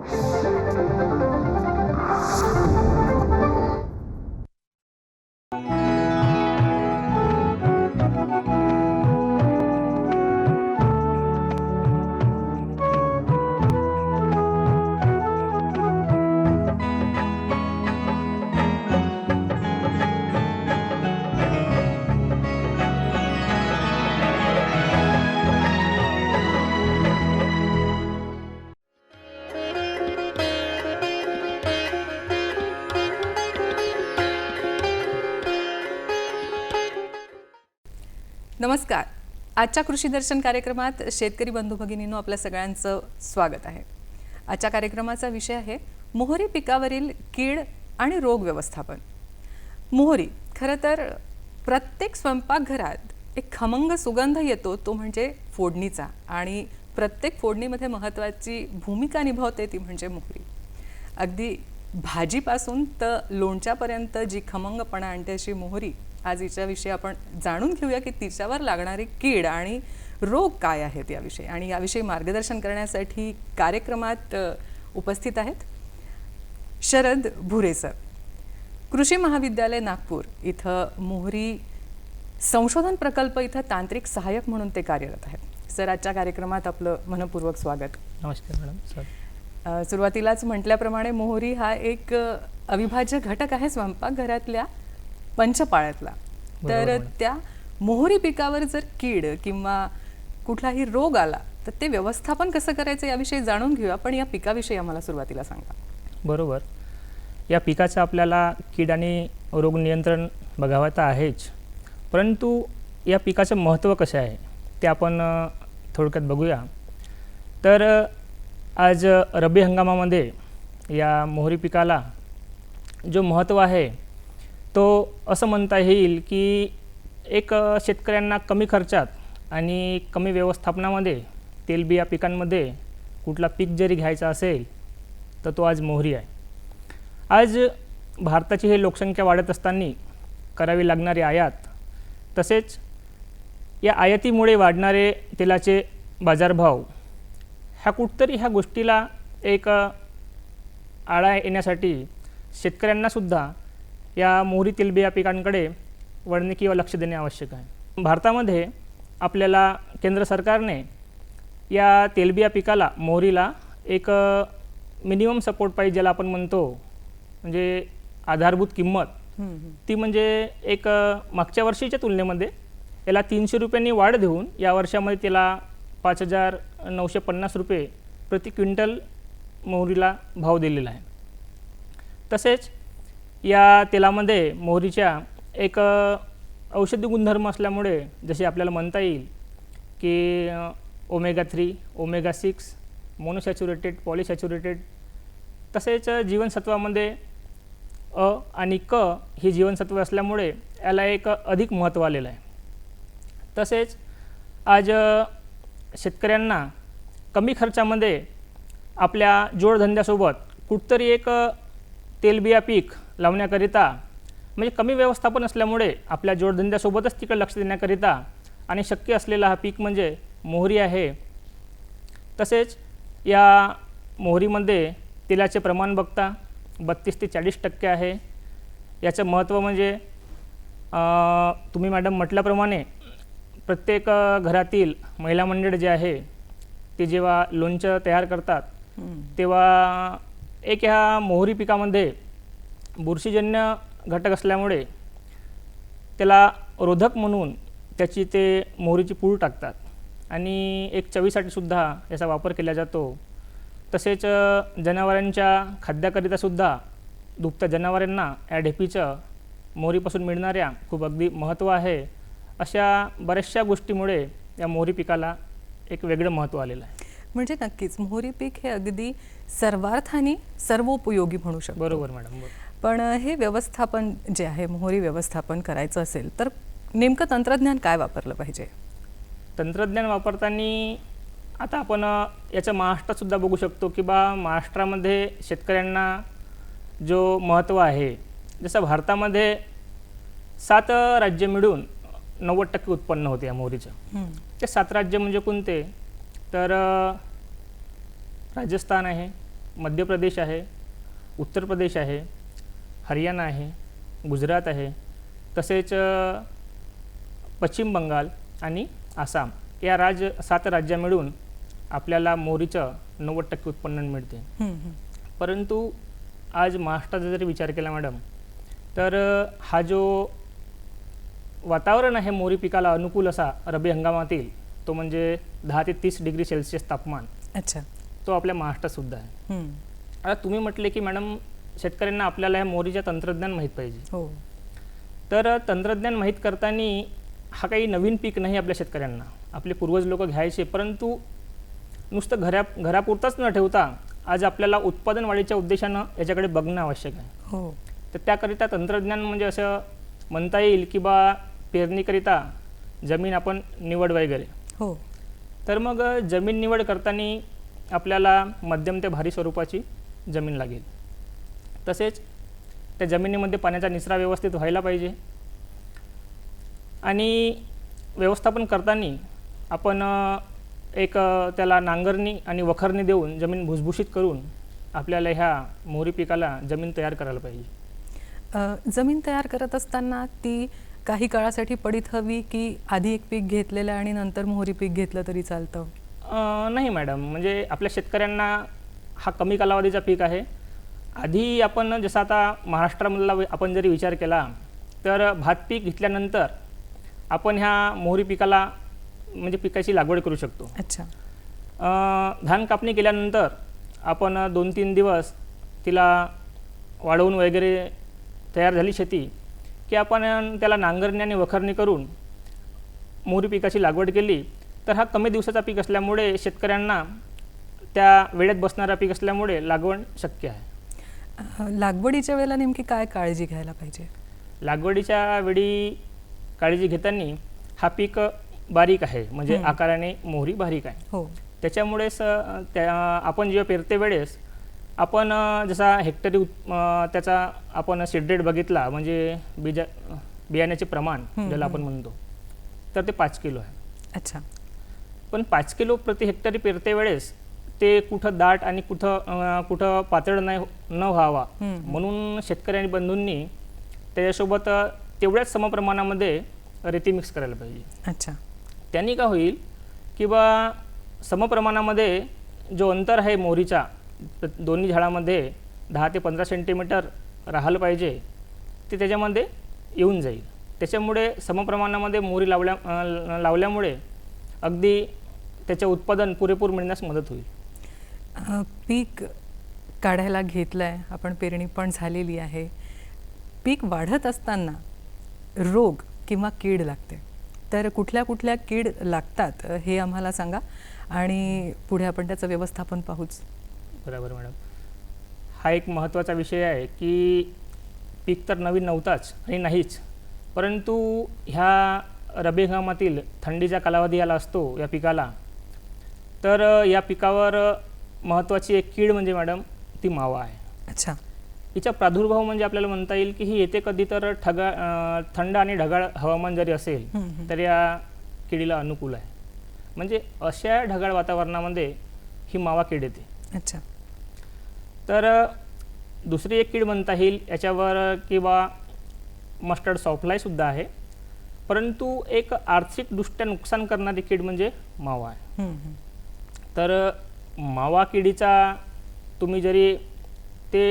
Thank you. नमस्कार. आजच्या कृषी दर्शन कार्यक्रमात शेतकरी बंधू भगिनींनो आपल्या सगळ्यांचं स्वागत आहे. आजच्या कार्यक्रमाचा विषय आहे मोहरी पिकावरील कीड आणि रोग व्यवस्थापन. मोहरी खरं तर प्रत्येक स्वयंपाकघरात एक खमंग सुगंध येतो तो म्हणजे फोडणीचा आणि प्रत्येक फोडणीमध्ये महत्त्वाची भूमिका निभावते ती म्हणजे मोहरी. अगदी भाजीपासून तर लोणच्यापर्यंत जी खमंगपणा आणते अशी मोहरी आज हिच्याविषयी आपण जाणून घेऊया की तिच्यावर लागणारी कीड आणि रोग काय आहेत याविषयी. आणि याविषयी मार्गदर्शन करण्यासाठी कार्यक्रमात उपस्थित आहेत शरद भुरे सर. कृषी महाविद्यालय नागपूर इथं मोहरी संशोधन प्रकल्प इथं तांत्रिक सहाय्यक म्हणून ते कार्यरत आहेत. सर आजच्या कार्यक्रमात आपलं मनपूर्वक स्वागत. नमस्कार मॅडम सर. सुरुवातीलाच म्हटल्याप्रमाणे मोहरी हा एक अविभाज्य घटक आहे स्वयंपाकघरातल्या. पंचपाळ्यातला. तर. त्या मोहरी पिकावर जर कीड किंवा कुठलाही रोग आला तर ते व्यवस्थापन कसं करायचं याविषयी जाणून घेऊया. पण या पिकाविषयी आम्हाला सुरुवातीला सांगा. बरोबर. या पिकाचं आपल्याला कीड आणि रोग नियंत्रण बघावं तर आहेच. परंतु या पिकाचं महत्त्व कसं आहे ते आपण थोडक्यात बघूया. तर आज रब्बी हंगामामध्ये या मोहरी पिकाला जो महत्त्व आहे तो असं म्हणता येईल की एक शेतकऱ्यांना कमी खर्चात आणि कमी व्यवस्थापनामध्ये तेलबिया पिकांमध्ये कुठला पीक जरी घ्यायचा असेल तर तो आज मोहरी आहे. आज भारताची ही लोकसंख्या वाढत असताना करावी लागणारी आयात तसेच या आयातीमुळे वाढणारे तेलाचे बाजारभाव ह्या कुठतरी ह्या गोष्टीला एक आळा येण्यासाठी शेतकऱ्यांनासुद्धा या मोहरी तेलबिया पिकांकडे वळणे किंवा लक्ष देणे आवश्यक आहे. भारतामध्ये आपल्याला केंद्र सरकारने या तेलबिया पिकाला मोहरीला एक मिनिमम सपोर्ट पाहिजे ज्याला आपण म्हणतो म्हणजे आधारभूत किंमत. ती म्हणजे एक मागच्या वर्षीच्या तुलनेमध्ये याला तीनशे रुपयांनी वाढ देऊन या वर्षामध्ये त्याला पाच हजार नऊशे पन्नास रुपये प्रति क्विंटल मोहरीला भाव दिलेला आहे. तसेच या तेलामध्ये मोहरीच्या एक औषधी गुणधर्म असल्यामुळे जसे आपल्याला म्हणता येईल की omega three omega six monosaturated polysaturated तसेच जीवनसत्वामध्ये अ आणि क ही जीवनसत्व असल्यामुळे याला एक अधिक महत्त्व आलेलं आहे. तसेच आज शेतकऱ्यांना कमी खर्चामध्ये आपल्या जोडधंद्यासोबत कुठतरी एक तेलबिया पीक लावण्याकरिता म्हणजे कमी व्यवस्थापन असल्यामुळे आपल्या जोडधंद्यासोबतच तिकडे लक्ष देण्याकरिता आणि शक्य असलेला हा पीक म्हणजे मोहरी आहे. तसेच या मोहरीमध्ये तेलाचे प्रमाण बघता बत्तीस ते चाळीस टक्के आहे. याचं महत्त्व म्हणजे तुम्ही मॅडम म्हटल्याप्रमाणे प्रत्येक घरातील महिला मंडळ जे आहे ते जेव्हा लोणचं तयार करतात तेव्हा एक ह्या मोहरी पिकामध्ये बुरशीजन्य घटक असल्यामुळे त्याला रोधक म्हणून त्याची ते मोहरीची पूड टाकतात. आणि एक चवीसाठी सुद्धा याचा वापर केला जातो. तसेच जनावरांच्या खाद्याकरितासुद्धा दुभत्या जनावरांना या ढेपीचं मोहरीपासून मिळणाऱ्या खूप अगदी महत्त्व आहे. अशा बऱ्याचशा गोष्टीमुळे या मोहरी पिकाला एक वेगळं महत्त्व आलेलं आहे. म्हणजे नक्कीच मोहरी पीक हे अगदी सर्वार्थाने सर्वोपयोगी म्हणू शकतो. बरोबर मॅडम बरोबर. पण हे व्यवस्थापन जे आहे मोहरी व्यवस्थापन करायचं असेल तर नेमकं तंत्रज्ञान काय वापरलं पाहिजे? तंत्रज्ञान वापरताना आता आपण याचं महाराष्ट्रातसुद्धा बघू शकतो की बा महाराष्ट्रामध्ये शेतकऱ्यांना जो महत्त्व आहे जसं भारतामध्ये सात राज्य मिळून नव्वद टक्के उत्पन्न होते या मोहरीचं. ते सात राज्य म्हणजे कोणते? तर राजस्थान आहे मध्य प्रदेश आहे उत्तर प्रदेश आहे हरियाणा आहे गुजरात आहे तसेच पश्चिम बंगाल आणि आसाम. या राज्य सात राज्य मिळून आपल्याला मोहरीचं नव्वद टक्के उत्पन्न मिळते. परंतु आज महाराष्ट्राचा जरी विचार केला मॅडम तर हा जो वातावरण आहे मोहरी पिकाला अनुकूल असा रब्बी हंगामातील तो म्हणजे दहा ते तीस डिग्री सेल्सिअस तापमान. अच्छा. तो आपल्या महाराष्ट्रात सुद्धा आहे. आता तुम्ही म्हटले की मॅडम शेतकऱ्यांना आपल्याला या मोहरीच्या तंत्रज्ञान माहीत पाहिजे. हो. तर तंत्रज्ञान माहीत करताना हा काही नवीन पीक नाही आपल्या शेतकऱ्यांना. आपले पूर्वज लोक घ्यायचे परंतु नुसतं घरा घरापुरताच न ठेवता आज आपल्याला उत्पादन वाढीच्या उद्देशानं याच्याकडे बघणं आवश्यक आहे. हो. तर त्याकरिता तंत्रज्ञान म्हणजे असं म्हणता येईल की बा पेरणीकरिता जमीन आपण निवड वगैरे. हो. तर मग जमीन निवड करताना आपल्याला मध्यम ते भारी स्वरूपाची जमीन लागेल. तसेच त्या जमिनीमध्ये पाण्याचा निचरा व्यवस्थित व्हायला पाहिजे. आणि व्यवस्थापन करताना आपण एक त्याला नांगरणी आणि वखरणी देऊन जमीन भुसभुशीत करून आपल्याला ह्या मोहरी पिकाला जमीन तयार करायला पाहिजे. जमीन तयार करत असताना ती काही काळासाठी पडीत हवी की आधी एक पीक घेतलेलं आणि नंतर मोहरी पीक घेतलं तरी चालतं? नाही मॅडम. म्हणजे आपल्या शेतकऱ्यांना हा कमी कालावधीचा पीक आहे. आधी आपण जसं आता महाराष्ट्रामधला आपण जरी विचार केला तर भात पीक घेतल्यानंतर आपण ह्या मोहरी पिकाला म्हणजे पिकाची लागवड करू शकतो. अच्छा. धान कापणी केल्यानंतर आपण दोन तीन दिवस तिला वाढवून वगैरे तयार झाली शेती की आपण त्याला नांगरणी आणि वखरणी करून मोहरी पिकाची लागवड केली तर हा कमी दिवसाचा पीक असल्यामुळे शेतकऱ्यांना त्या वेळेत बसणारा पीक असल्यामुळे लागवड शक्य आहे. लागवडीच्या वेळेला नेमकी काय काळजी घ्यायला पाहिजे? लागवडीच्या वेळी काळजी घेताना हा पीक बारीक आहे म्हणजे. आकाराने मोहरी बारीक आहे. हो. त्याच्यामुळेच त्या आपण जेव्हा पेरते वेळेस आपण जसा हेक्टरी त्याचा आपण सीड रेट बघितला म्हणजे बीजा बियाण्याचे प्रमाण ज्याला आपण. म्हणतो तर ते पाच किलो आहे. अच्छा. पण पाच किलो प्रति हेक्टरी पेरते वेळेस ते कुठं दाट आणि कुठं कुठं पातळ नाही न व्हावा. म्हणून शेतकरी आणि बंधूंनी त्याच्यासोबत तेवढ्याच समप्रमाणामध्ये रेती मिक्स करायला पाहिजे. अच्छा. त्यांनी का होईल? की बा समप्रमाणामध्ये जो अंतर आहे मोहरीचा दोन्ही झाडामध्ये दहा ते पंधरा सेंटीमीटर राहिलं पाहिजे ते त्याच्यामध्ये येऊन जाईल. त्याच्यामुळे समप्रमाणामध्ये मोहरी लावल्या लावल्यामुळे अगदी त्याचे उत्पादन पुरेपूर मिळण्यास मदत होईल. पीक काढायला घेतलं आहे आपण पेरणी पण झालेली आहे. पीक वाढत असताना रोग किंवा कीड लागते. तर कुठल्या कुठल्या कीड लागतात हे आम्हाला सांगा आणि पुढे आपण त्याचं व्यवस्थापन पाहूच. बरोबर मॅडम. हा एक महत्त्वाचा विषय आहे की पीक तर नवीन नव्हताच आणि नाहीच परंतु ह्या रबी हंगामातील थंडीचा कालावधी आला असतो या पिकाला तर या पिकावर महत्त्वाची एक कीड म्हणजे मॅडम ती मावा आहे. अच्छा. हिचा प्रादुर्भाव म्हणजे आपल्याला म्हणता येईल की ही येते कधी तर ठगा थंड आणि ढगाळ हवामान जरी असेल. तर या किडीला अनुकूल आहे. म्हणजे अशा ढगाळ वातावरणामध्ये ही मावा कीड येते. अच्छा. तर दुसरी एक कीड म्हणता येईल याच्यावर किंवा मस्टर्ड सॉफ्टलायसुद्धा आहे. परंतु एक आर्थिकदृष्ट्या नुकसान करणारी कीड म्हणजे मावा आहे. तर मावा किडीचा तुम्ही जरी ते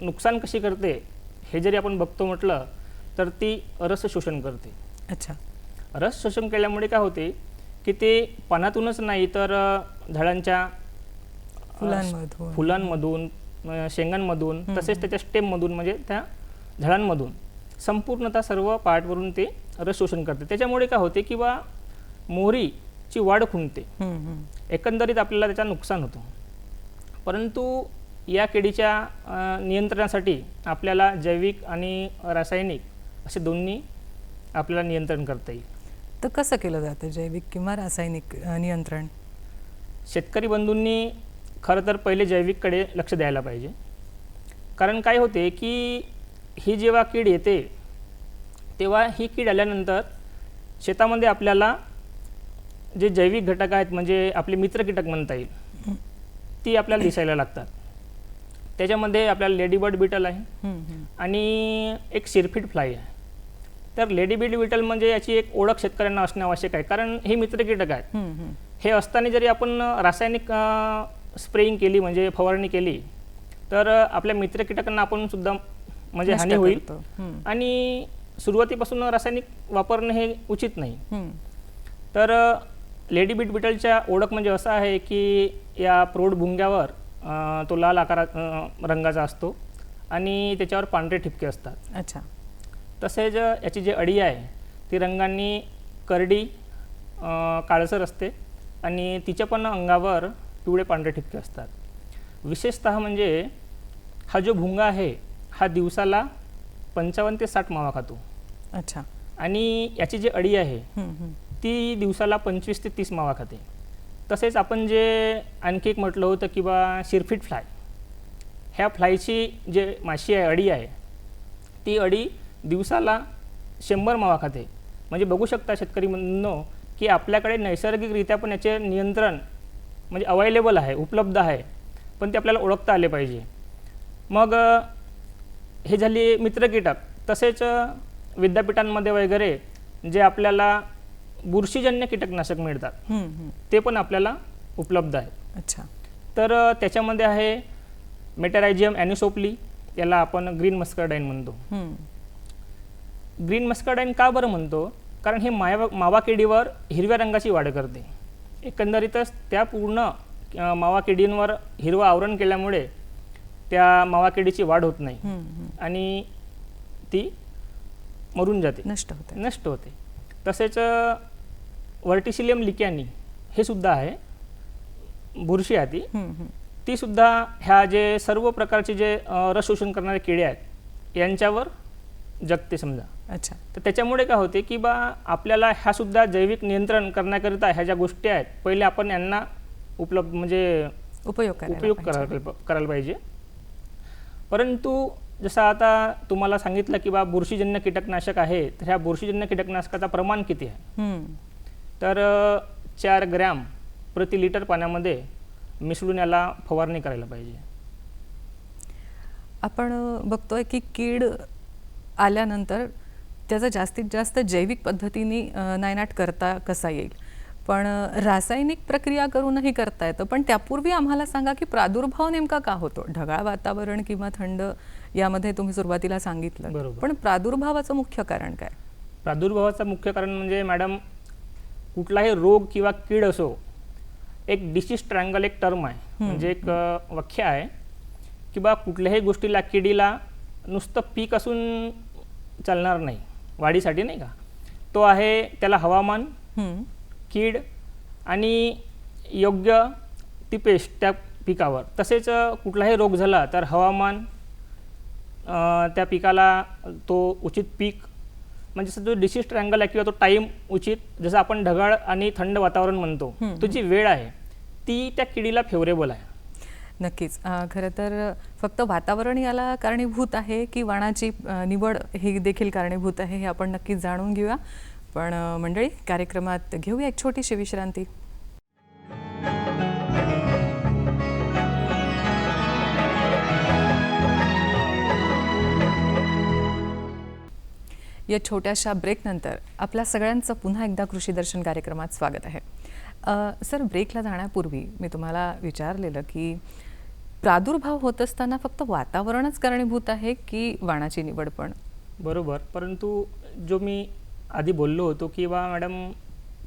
नुकसान कशी करते हे जरी आपण बघतो म्हटलं तर ती रस शोषण करते. अच्छा. रस शोषण केल्यामुळे काय होते की ते पानातूनच नाही तर झाडांच्या फुलांमधून. शेंगांमधून तसेच त्याच्या स्टेममधून म्हणजे त्या झाडांमधून संपूर्णतः सर्व पार्टवरून ते रस शोषण करते. त्याच्यामुळे काय होते की बा मोहरीची वाढ खुंटते. एकंदरीत आपल्याला त्याचा नुकसान होतो. परंतु या किडीच्या नियंत्रणासाठी आपल्याला जैविक आणि रासायनिक असे दोन्ही आपल्याला नियंत्रण करता येईल. तर कसं केलं जातं जैविक किंवा रासायनिक नियंत्रण? शेतकरी बंधूंनी खरं तर पहिले जैविककडे लक्ष द्यायला पाहिजे. कारण काय होते की ही जेव्हा कीड येते तेव्हा ही कीड आल्यानंतर शेतामध्ये आपल्याला जे जैविक घटक आहेत म्हणजे आपले मित्र कीटक म्हणता येईल ती आपल्याला दिसायला लागतात. त्याच्यामध्ये आपल्याला लेडीबर्ड बिटल आहे. आणि एक शिरफीट फ्लाय आहे. तर लेडी बीड बिटल म्हणजे याची एक ओळख शेतकऱ्यांना असणे आवश्यक आहे कारण हे मित्र कीटक आहेत. हे असताना जरी आपण रासायनिक स्प्रेइंग केली म्हणजे फवारणी केली तर आपल्या मित्र कीटकांना आपण सुद्धा म्हणजे हानी होईल. आणि सुरुवातीपासून रासायनिक वापरणे हे उचित नाही. तर लेडी बीट बिटलच्या ओळख म्हणजे असं आहे की या प्रौढ भुंग्यावर तो लाल आकारा रंगाचा असतो आणि त्याच्यावर पांढरे ठिपके असतात. अच्छा. तसेच याची जी अडी आहे ती रंगांनी करडी काळसर असते आणि तिच्या पण अंगावर पिवळे पांढरे ठिपके असतात. विशेषतः म्हणजे हा जो भुंगा आहे हा दिवसाला पंचावन्न ते साठ मावा खातो. अच्छा. आणि याची जी अडी आहे. ती दिवसाला पंचवीस ते तीस मावा खाते. तसेच आपण जे आणखी एक म्हटलं होतं की बा शिरफिट फ्लाय ह्या फ्लायची जे माशी आहे अडी आहे ती अडी दिवसाला शंभर मावा खाते. म्हणजे बघू शकता शेतकरी म्हणून की आपल्याकडे नैसर्गिकरित्या पण याचे नियंत्रण म्हणजे अवेलेबल आहे उपलब्ध आहे. पण ते आपल्याला ओळखता आले पाहिजे. मग हे झाली मित्र कीटक तसेच विद्यापीठांमध्ये वगैरे जे आपल्याला बुरशीजन्य कीटकनाशक मिळतात. ते पण आपल्याला उपलब्ध आहेत. अच्छा. तर त्याच्यामध्ये आहे मेटरायजियम ॲनिसोपली याला आपण ग्रीन मस्करडाईन म्हणतो. ग्रीन मस्करडाईन का बरं म्हणतो? कारण हे माया मावा किडीवर हिरव्या रंगाची वाढ करते. एकंदरीतच त्या पूर्ण मावा किडींवर हिरवं आवरण केल्यामुळे त्या मावा किडीची वाढ होत नाही. आणि ती मरून जाते. नष्ट होते. नष्ट होते. तसेच वर्टिसिलियम लिकॅनी हे सुद्धा आहे बुरशी आहे ती. ती सुद्धा ह्या जे सर्व प्रकारचे जे रस शोषण करणारे किडे आहेत यांच्यावर जगते समजा अच्छा तर त्याच्यामुळे काय होते की बा आपल्याला ह्या सुद्धा जैविक नियंत्रण करण्याकरिता ह्या ज्या गोष्टी आहेत पहिले आपण यांना उपलब्ध म्हणजे उपयोग करायला उपयोग. करायला करायला पाहिजे परंतु जसं आता तुम्हाला सांगितलं की बा बुरशीजन्य कीटकनाशक आहे तर ह्या बुरशीजन्य कीटकनाशकाचं प्रमाण किती आहे. तर चार ग्रॅम प्रति लिटर पाण्यामध्ये मिसळून याला फवारणी करायला पाहिजे. आपण बघतोय की कीड आल्यानंतर त्याचा जास्तीत जास्त जैविक पद्धतीने नायनाट करता कसा येईल? पण रासायनिक प्रक्रिया करूनही करता येतं. पण त्यापूर्वी आम्हाला सांगा की प्रादुर्भाव नेमका का होतो? ढगाळ वातावरण किंवा थंड यामध्ये तुम्ही सुरुवातीला सांगितलं. पण प्रादुर्भावाचं मुख्य कारण काय? प्रादुर्भावाचं मुख्य कारण म्हणजे मॅडम कुठलाही रोग किंवा कीड असो एक डिसीज ट्रँगल एक टर्म आहे. म्हणजे एक व्याख्या आहे की बा कुठल्याही गोष्टीला किडीला नुसतं पीक असून चालणार नाही वाढीसाठी नाही का? तो आहे त्याला हवामान. कीड आणि योग्य ती पेस्ट त्या पिकावर. तसेच कुठलाही रोग झाला तर हवामान त्या पिकाला तो उचित पीक म्हणजे असं जो डिसीज ट्रँगल आहे किंवा तो टाईम उचित जसं आपण ढगाळ आणि थंड वातावरण म्हणतो. तो जी वेळ आहे ती त्या किडीला फेवरेबल आहे. नक्कीच. खरं तर फक्त वातावरण याला कारणीभूत आहे की वाणाची निवड ही देखील कारणीभूत आहे हे आपण नक्कीच जाणून घेऊया. पण मंडळी कार्यक्रमात घेऊया एक छोटीशी विश्रांती. या छोट्याशा ब्रेकनंतर आपल्या सगळ्यांचं पुन्हा एकदा कृषी दर्शन कार्यक्रमात स्वागत आहे. सर ब्रेकला जाण्यापूर्वी मी तुम्हाला विचारलेलं की प्रादुर्भाव होत असताना फक्त वातावरणच कारणीभूत आहे की वाणाची निवड पण? बरोबर. परंतु जो मी आधी बोललो होतो की बा मॅडम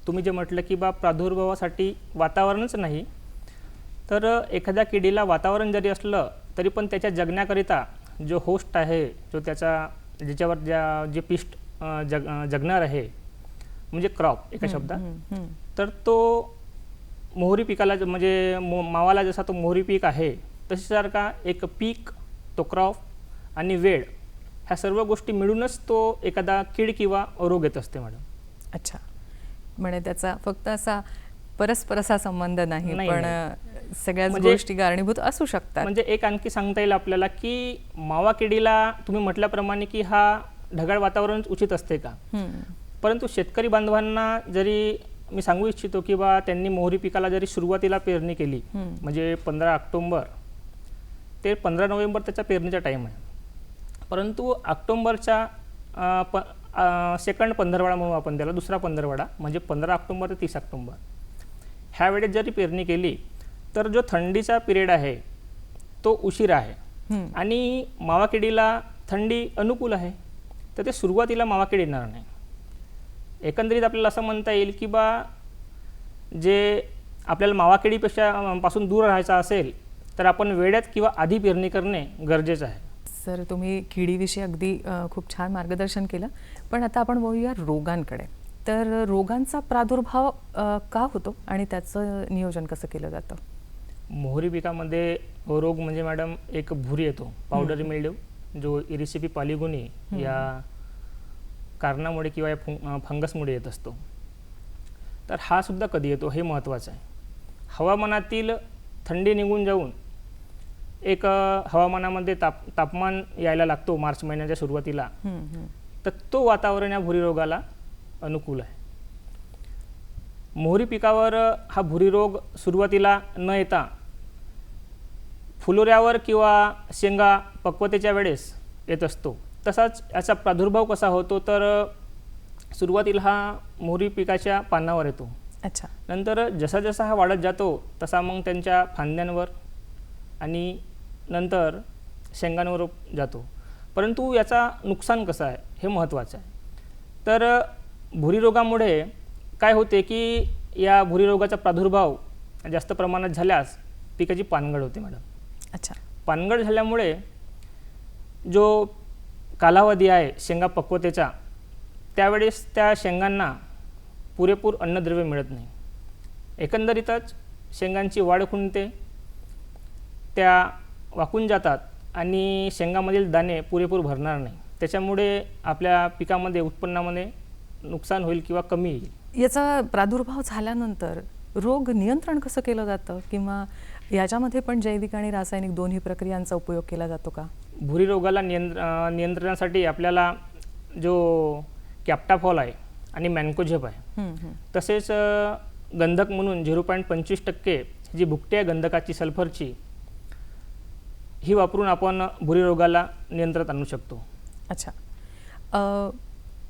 तुम्ही जे म्हटलं की बा प्रादुर्भावासाठी वातावरणच नाही तर एखाद्या किडीला वातावरण जरी असलं तरी पण त्याच्या जगण्याकरिता जो होस्ट आहे जो त्याचा ज्याच्यावर ज्या जे पिष्ट जग जगणार आहे म्हणजे क्रॉप एका शब्दात. तर तो मोहरी पिकाला म्हणजे मावाला जसा तो मोहरी पीक आहे तशासारखा एक पीक तो क्रॉप आणि वेळ ह्या सर्व गोष्टी मिळूनच तो एखादा कीड किंवा रोग येत असते मॅडम. अच्छा. म्हणजे त्याचा फक्त असा परस्पर असा संबंध नाही पण सगळ्याच म्हणजे- गोष्टी कारणीभूत असू शकतात म्हणजे एक आणखी सांगता येईल आपल्याला की मावा किडीला तुम्ही म्हटल्याप्रमाणे की हा ढगाळ वातावरणच उचित असते का हम्म. परंतु शेतकरी बांधवांना जरी मी सांगू इच्छितो की बा त्यांनी मोहरी पिकाला जरी सुरुवातीला पेरणी केली हम्म. म्हणजे पंधरा ऑक्टोंबर ते पंधरा नोव्हेंबर त्याचा पेरणीचा टाईम आहे परंतु ऑक्टोंबरच्या अ, प सेकंड पंधरवडा म्हणू आपण त्याला दुसरा पंधरवडा म्हणजे पंधरा ऑक्टोंबर ते तीस ऑक्टोंबर ह्या वेळेत जरी पेरणी केली तर जो थंडीचा पिरियड आहे तो उशीर आहे. आणि मावाकिडीला थंडी अनुकूल आहे तर ते सुरुवातीला मावाकीड येणार नाही. एकंदरीत आपल्याला असं म्हणता येईल की बा जे आपल्याला मावाकिडीपेक्षा पासून दूर राहायचं असेल तर आपण वेळेत किंवा आधी पेरणी करणे गरजेचं आहे. सर तुम्ही किडीविषयी अगदी खूप छान मार्गदर्शन केलं. पण आता आपण बघूया रोगांकडे. तर रोगांचा प्रादुर्भाव का होतो आणि त्याचं नियोजन कसं केलं जातं? मोहरी पिकामध्ये रोग म्हणजे मॅडम एक भुरी येतो पावडर मिल्ड्यू जो इरिसिपी पालिगुनी या कारणामुळे किंवा या फंगसमुळे येत असतो. तर हा सुद्धा कधी येतो हे महत्त्वाचं आहे. हवामानातील थंडी निघून जाऊन एक हवामानामध्ये ताप तापमान यायला लागतो मार्च महिन्याच्या सुरुवातीला. तर तो वातावरण या भुरी रोगाला अनुकूल आहे. मोहरी पिकावर हा भुरी रोग सुरुवातीला न येता फुलोऱ्यावर किंवा शेंगा पक्वतेच्या वेळेस येत असतो. तसाच याचा प्रादुर्भाव कसा होतो? तर सुरुवातीला हा मोहरी पिकाच्या पानावर येतो. अच्छा. नंतर जसा जसा हा वाढत जातो तसा मग त्यांच्या फांद्यांवर आणि नंतर शेंगांवर जातो. परंतु याचा नुकसान कसं आहे? हे महत्त्वाचं आहे. तर भुरी रोगामुळे काय होते की या भुरी रोगाचा प्रादुर्भाव जास्त प्रमाणात झाल्यास पिकाची पानगळ होते मॅडम अच्छा. पानगळ झाल्यामुळे जो कालावधी आहे शेंगा पक्वतेचा त्यावेळेस त्या शेंगांना पुरेपूर अन्नद्रव्य मिळत नाही. एकंदरीतच शेंगांची वाढ खुंटते त्या वाकून जातात आणि शेंगामधील दाणे पुरेपूर भरणार नाही. त्याच्यामुळे आपल्या पिकामध्ये उत्पन्नामध्ये नुकसान होईल किंवा कमी येईल याचा प्रादुर्भाव झाल्यानंतर रोग नियंत्रण कसं केलं जातं? किंवा याच्यामध्ये पण जैविक आणि रासायनिक दोन्ही प्रक्रियांचा उपयोग केला जातो का? भुरी रोगाला नियंत्र नियंत्रणासाठी आपल्याला जो कॅप्टाफॉल आहे आणि मॅन्कोझेप आहे हम्म, हम्म. तसेच गंधक म्हणून झिरो पॉईंट पंचवीस टक्के जी भुकटी आहे गंधकाची सल्फरची ही वापरून आपण भुरी रोगाला नियंत्रणात आणू शकतो. अच्छा.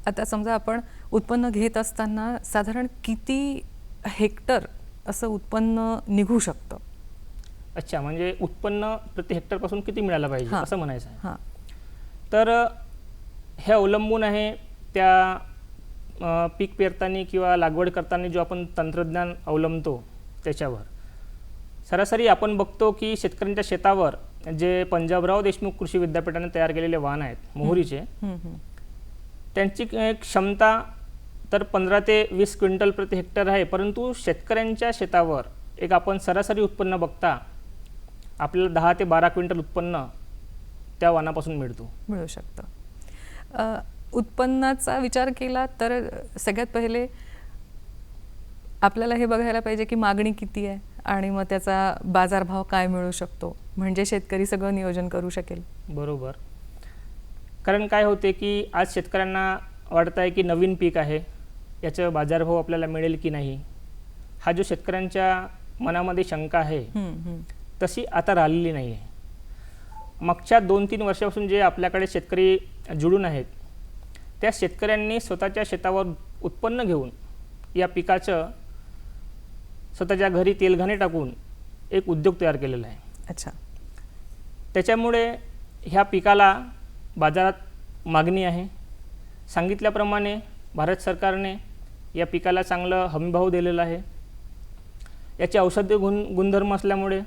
आता समजा आपण उत्पन्न घेत असताना साधारण किती हेक्टर असं उत्पन्न निघू शकतं? अच्छा म्हणजे उत्पन्न प्रति हेक्टरपासून किती मिळालं पाहिजे. असं म्हणायचं आहे. हां. तर हे अवलंबून आहे त्या पीक पेरताना किंवा लागवड करताना जो आपण तंत्रज्ञान अवलंबतो त्याच्यावर. सरासरी आपण बघतो की शेतकऱ्यांच्या शेतावर जे पंजाबराव देशमुख कृषी विद्यापीठाने तयार केलेले वाहन आहेत मोहरीचे. त्यांची एक क्षमता तर पंधरा ते वीस क्विंटल प्रति हेक्टर आहे. परंतु शेतकऱ्यांच्या शेतावर एक आपण सरासरी उत्पन्न बघता आपल्याला दहा ते बारा क्विंटल उत्पन्न त्या वाहनापासून मिळतो. मिळू शकतं. उत्पन्नाचा विचार केला तर सगळ्यात पहिले आपल्याला हे बघायला पाहिजे की मागणी किती आहे आणि मग त्याचा बाजारभाव काय मिळू शकतो म्हणजे शेतकरी सगळं नियोजन करू शकेल. बरोबर. कारण काय होते की आज शेतकऱ्यांना वाटत आहे की नवीन पीक आहे याचं बाजारभाव आपल्याला मिळेल की नाही हा जो शेतकऱ्यांच्या मनामध्ये शंका आहे. तशी आता राहिलेली नाही आहे मागच्या दोन तीन वर्षापासून जे आपल्याकडे शेतकरी जुळून आहेत त्या शेतकऱ्यांनी स्वतःच्या शेतावर उत्पन्न घेऊन या पिकाचं स्वतःच्या घरी तेलघाणे टाकून एक उद्योग तयार केलेला आहे. अच्छा. त्याच्यामुळे ह्या पिकाला बाजारात मागणी आहे. सांगितल्याप्रमाणे भारत सरकारने या पिकाला चांगलं हमीभाव दिलेला आहे. याचे औषधी गुण गुणधर्म असल्यामुळे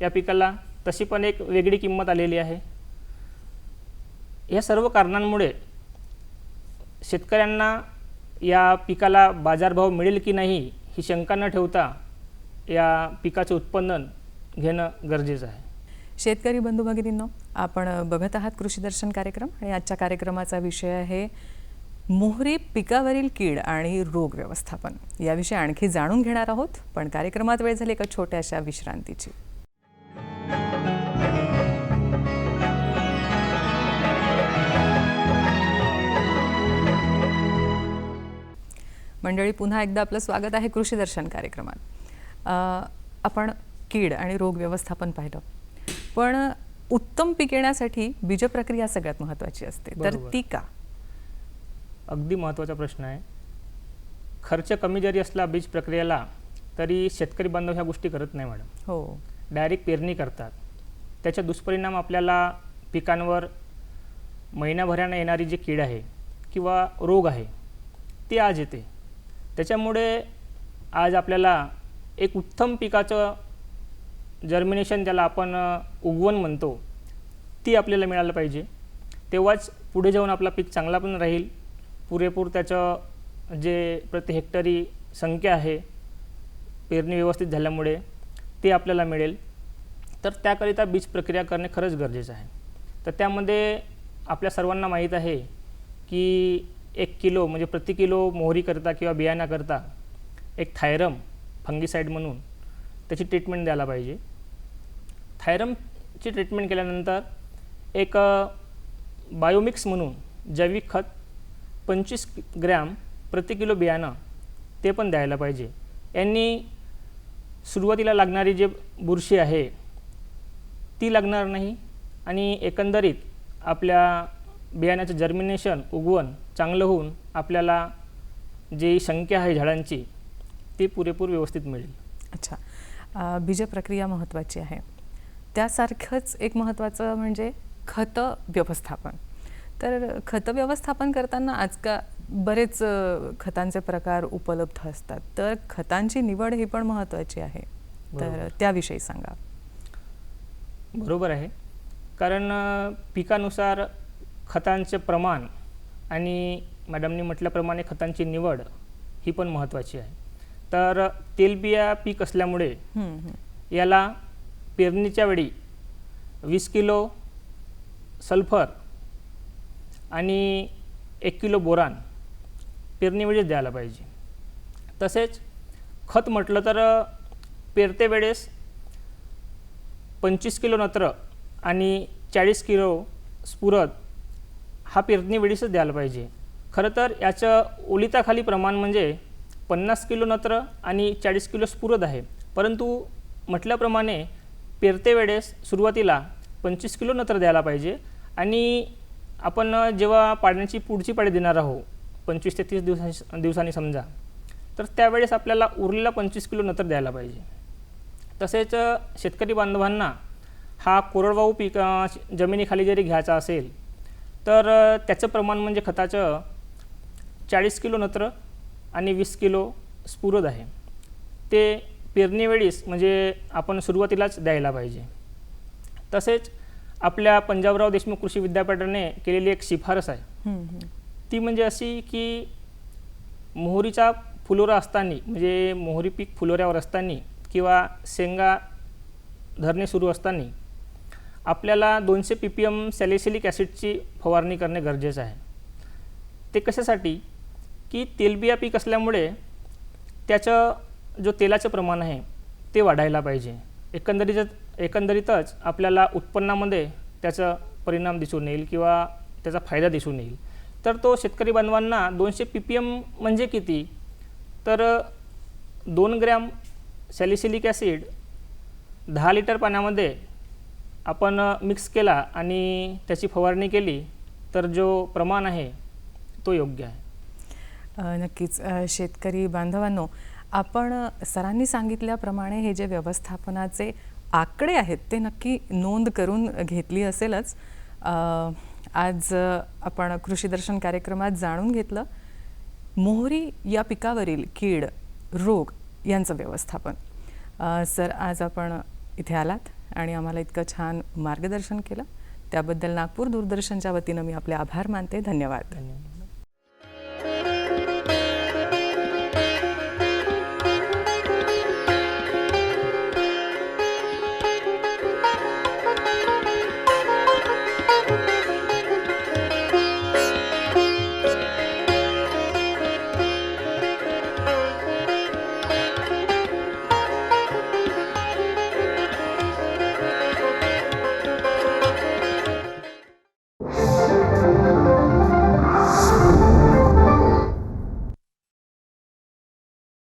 या पिकाला तशी पण एक वेगळी किंमत आलेली आहे. या सर्व कारणांमुळे शेतकऱ्यांना या पिकाला बाजारभाव मिळेल की नाही ही शंका न ठेवता या पिकाचं उत्पन्न घेणं गरजेचं आहे. शेतकरी बंधू भगिनींना आपण बघत आहात कृषी दर्शन कार्यक्रम. आणि आजच्या कार्यक्रमाचा विषय आहे मोहरी पिकावरील कीड आणि रोग व्यवस्थापन. याविषयी आणखी जाणून घेणार आहोत पण कार्यक्रमात वेळ झाली एका छोट्याशा विश्रांतीची. मंडळी पुन्हा एकदा आपलं स्वागत आहे कृषी दर्शन कार्यक्रमात. आपण कीड आणि रोग व्यवस्थापन पाहिलं. पण उत्तम पीक येण्यासाठी बीज प्रक्रिया सगळ्यात महत्त्वाची असते. तर. ती का? अगदी महत्त्वाचा प्रश्न आहे. खर्च कमी जरी असला बीज प्रक्रियेला तरी शेतकरी बांधव ह्या गोष्टी करत नाही मॅडम. हो. डायरेक्ट पेरणी करतात. त्याचे दुष्परिणाम आपल्याला पिकांवर महिन्याभरानं येणारी जी कीड आहे किंवा रोग आहे ती आज येते. त्याच्यामुळे आज आपल्याला एक उत्तम पिकाचं जर्मिनेशन ज्याला आपण उगवण म्हणतो ती आपल्याला मिळालं पाहिजे. तेव्हाच पुढे जाऊन आपला पीक चांगला पण राहील. पुरेपूर त्याचं जे प्रति हेक्टरी संख्या आहे पेरणी व्यवस्थित झाल्यामुळे ते आपल्याला मिळेल. तर त्याकरिता बीज प्रक्रिया करणे खरंच गरजेचं आहे. तर त्यामध्ये आपल्या सर्वांना माहीत आहे की एक किलो म्हणजे प्रति किलो मोहरीकरता किंवा बियाण्याकरता एक थायरम फंगीसाईड म्हणून त्याची ट्रीटमेंट द्यायला पाहिजे. थायरमची ट्रीटमेंट केल्यानंतर एक बायोमिक्स म्हणून जैविक खत पंचवीस ग्रॅम प्रति किलो बियाणं ते पण द्यायला पाहिजे. यांनी सुरुवातीला लागणारी जे बुरशी आहे ती लागणार नाही आणि एकंदरीत आपल्या बियाण्याचं जर्मिनेशन उगवण चांगलं होऊन आपल्याला जी संख्या आहे झाडांची ती पुरेपूर व्यवस्थित मिळेल. अच्छा. अ, बीज प्रक्रिया महत्त्वाची आहे. त्यासारखंच एक महत्त्वाचं म्हणजे खत व्यवस्थापन. तर खत व्यवस्थापन करताना आजकाल बरेच खतांचे प्रकार उपलब्ध असतात. तर खतांची निवड ही पण महत्त्वाची आहे. तर. त्याविषयी सांगा. बरोबर आहे. कारण पिकानुसार खतांचे प्रमाण आणि मॅडमनी म्हटल्याप्रमाणे खतांची निवड ही पण महत्त्वाची आहे. तर तेलबिया पीक असल्यामुळे. याला पेरणीच्या वेळी वीस किलो सल्फर आणि एक किलो बोरान पेरणीवेळीच द्यायला पाहिजे तसेच खत म्हटलं तर पेरते वेळेस पंचवीस किलो नत्र आणि चाळीस किलो स्फुरद हा पेरणीवेळीच द्यायला पाहिजे खरं तर याचं ओलिताखाली प्रमाण म्हणजे पन्नास किलो नत्र आणि चाळीस किलो स्फुरद आहे. परंतु म्हटल्याप्रमाणे पेरते वेळेस सुरुवातीला पंचवीस किलो नत्र द्यायला पाहिजे आणि आपण जेव्हा पाडण्याची पुढची पाळी देणार आहोत पंचवीस ते तीस दिवसांनी दिवसांनी समजा तर त्यावेळेस आपल्याला उरलेला पंचवीस किलो नत्र द्यायला पाहिजे. तसेच शेतकरी बांधवांना हा कोरडवाहू पीक जमिनीखाली जरी घ्यायचा असेल तर त्याचं प्रमाण म्हणजे खताचं चाळीस किलो नत्र आणि वीस किलो स्फुरद आहे. ते पेरणीवेळीस म्हणजे आपण सुरुवातीलाच द्यायला पाहिजे. तसेच आपल्या पंजाबराव देशमुख कृषी विद्यापीठाने केलेली एक शिफारस आहे. ती म्हणजे अशी की मोहरीचा फुलोरा असताना म्हणजे मोहरी पीक फुलोऱ्यावर असताना किंवा शेंगा धरणे सुरू असताना आपल्याला दोनशे पी पी एम सॅलिसिलिक ॲसिडची फवारणी करणे गरजेचं आहे. ते कशासाठी? की तेलबिया पीक असल्यामुळे त्याचं जो तेलाचं प्रमाण आहे ते वाढायला पाहिजे. एकंदरीत एकंदरीतच आपल्याला उत्पन्नामध्ये त्याचा परिणाम दिसून येईल किंवा त्याचा फायदा दिसून येईल. तर तो शेतकरी बांधवांना दोनशे पी पी एम म्हणजे किती? तर दोन ग्रॅम सॅलिसिलिक ॲसिड दहा लिटर पाण्यामध्ये आपण मिक्स केला आणि त्याची फवारणी केली तर जो प्रमाण आहे तो योग्य आहे. नक्कीच. शेतकरी बांधवांनो आपण सरांनी सांगितल्याप्रमाणे हे जे व्यवस्थापनाचे आकडे आहेत ते नक्की नोंद करून घेतली असेलच. आज आपण कृषी दर्शन कार्यक्रमात जाणून घेतलं. मोहरी या पिकावरील कीड रोग यांचं व्यवस्थापन. सर आज आपण इथे आलात आणि आम्हाला इतकं छान मार्गदर्शन केलं. त्याबद्दल नागपूर दूरदर्शनच्या वतीनं मी आपले आभार मानते. धन्यवाद. धन्यवाद.